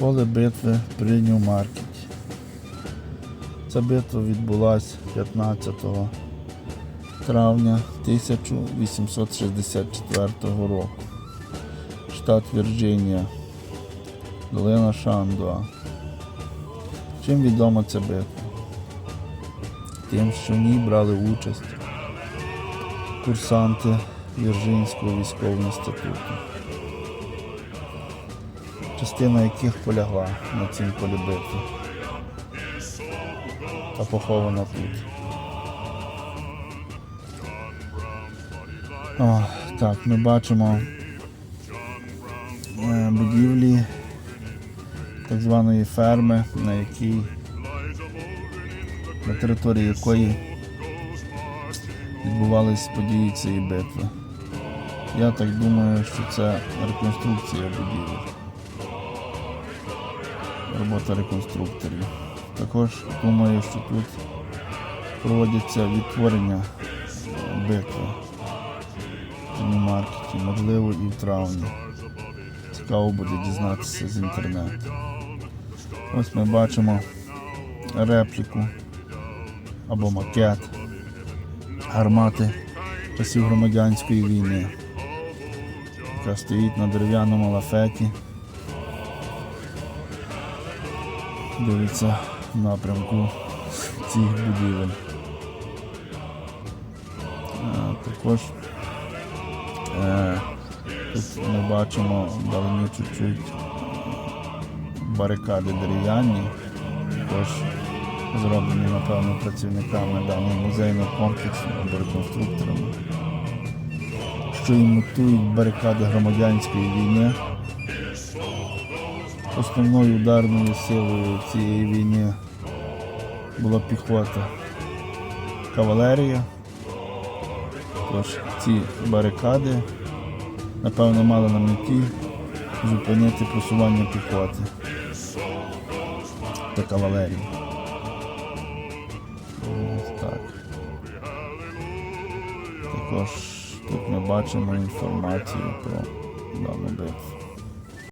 Поле битви при Нью-Маркеті. Ця битва відбулася 15 травня 1864 року. Штат Вірджинія, долина Шандуа. Чим відома ця битва? Тим, що в ній брали участь курсанти Вірджинського військового інституту, частина яких полягла на цім полі битви та похована тут. О, так, ми бачимо е, будівлі так званої ферми, на якій на території якої відбувались події цієї битви. Я так думаю, що це реконструкція будівель. Робота реконструкторів. Також думаю, що тут проводяться відтворення битви в маркеті, можливо, і в травні. Цікаво буде дізнатися з інтернету. Ось ми бачимо репліку або макет гармати часів громадянської війни, яка стоїть на дерев'яному лафеті. Дивиться напрямку цих будівель. Е, Також е, тут ми бачимо вдалині чуть-чуть барикади дерев'яні, також зроблені, напевно, працівниками даного музейного комплексу або реконструкторами, що імітують барикади громадянської війни. Основною ударною силою цієї війни була піхота, кавалерія. Тож ці барикади, напевно, мали на меті зупинити просування піхоти та кавалерії. Так. Також тут ми бачимо інформацію про дану битву.